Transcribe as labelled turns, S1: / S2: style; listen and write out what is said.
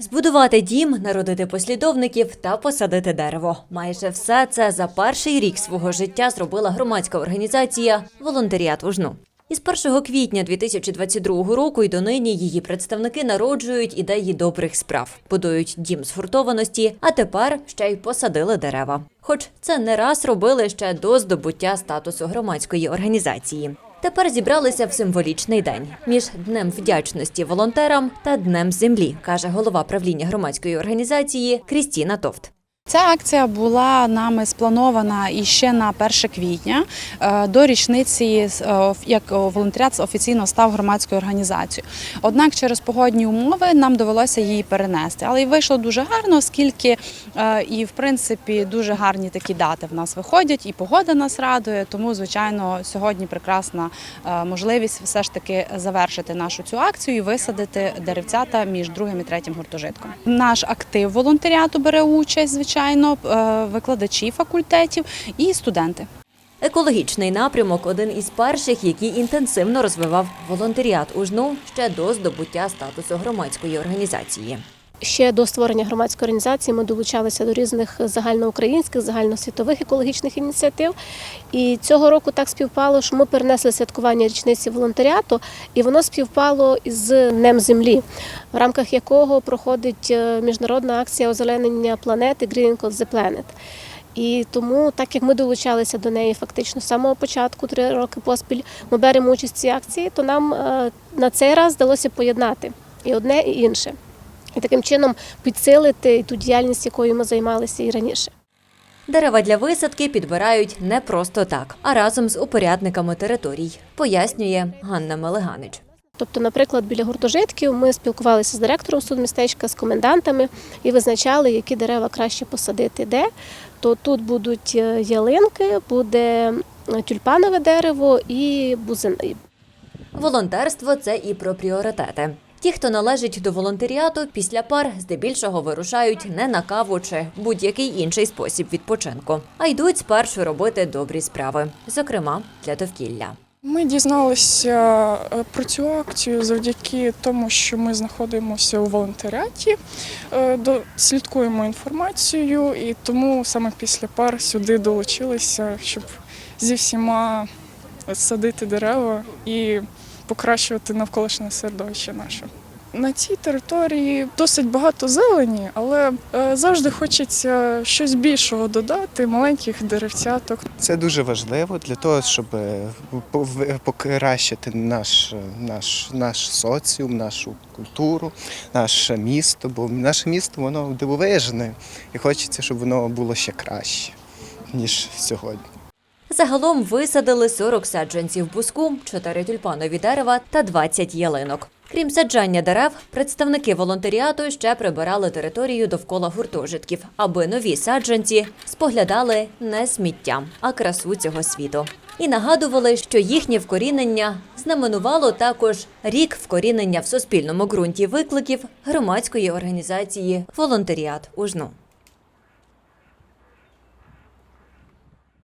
S1: Збудувати дім, народити послідовників та посадити дерево. Майже все це за перший рік свого життя зробила громадська організація Волонтеріат Ужну. Із 1 квітня 2022 року і донині її представники народжують ідеї добрих справ, будують дім згуртованості, а тепер ще й посадили дерева. Хоч це не раз робили ще до здобуття статусу громадської організації. Тепер зібралися в символічний день між Днем вдячності волонтерам та Днем землі, каже голова правління громадської організації Крістіна Товт.
S2: Ця акція була нами спланована іще на 1 квітня е, до річниці е, як волонтеріат офіційно став громадською організацією. Однак через погодні умови нам довелося її перенести. Але й вийшло дуже гарно, оскільки е, і в принципі дуже гарні такі дати в нас виходять, і погода нас радує. Тому, звичайно, сьогодні прекрасна е, можливість все ж таки завершити нашу цю акцію і висадити деревцята між другим і третім гуртожитком. Наш актив волонтеріату бере участь, звичайно, е, викладачі факультетів і студенти.
S1: Екологічний напрямок один із перших, який інтенсивно розвивав волонтеріат у УЖНУ ще до здобуття статусу громадської організації.
S3: Ще до створення громадської організації ми долучалися до різних загальноукраїнських, загальносвітових екологічних ініціатив. І цього року так співпало, що ми перенесли святкування річниці волонтеріату, і воно співпало із Днем Землі, в рамках якого проходить е, міжнародна акція озеленення планети Greening of the Planet. І тому, так як ми долучалися до неї фактично з самого початку, три роки поспіль, ми беремо участь в цій акції, то нам е, на цей раз вдалося поєднати і одне, і інше. І таким чином підсилити ту діяльність, якою ми займалися і раніше.
S1: Дерева для висадки підбирають не просто так, а разом з упорядниками територій, пояснює Ганна Мелеганич.
S3: Тобто, наприклад, біля гуртожитків ми спілкувалися з директором судмістечка, з комендантами і визначали, які дерева краще посадити де. То тут будуть е, ялинки, буде е, тюльпанове дерево і бузини.
S1: Волонтерство це і про пріоритети. Ті, хто належить до волонтеріату, після пар здебільшого вирушають не на каву чи будь-який інший спосіб відпочинку, а йдуть спершу робити добрі справи, зокрема для довкілля.
S4: Ми дізналися е, про цю акцію завдяки тому, що ми знаходимося у волонтеріаті, е, слідкуємо інформацію, і тому саме після пар сюди долучилися, щоб зі всіма садити дерева і покращувати навколишнє середовище наше. На цій території досить багато зелені, але е, завжди хочеться щось більшого додати, маленьких деревцяток.
S5: Це дуже важливо для того, щоб е, покращити наш, наш, наш соціум, нашу культуру, наше місто. Бо наше місто воно дивовижне, і хочеться, щоб воно було ще краще, ніж сьогодні.
S1: Загалом висадили 40 саджанців буску, 4 тюльпанові дерева та 20 ялинок. Крім саджання дерев, представники волонтеріату ще прибирали територію довкола гуртожитків, аби нові саджанці споглядали не сміття, а красу цього світу. І нагадували, що їхнє вкорінення знаменувало також рік вкорінення в суспільному ґрунті викликів громадської організації Волонтеріат Ужну.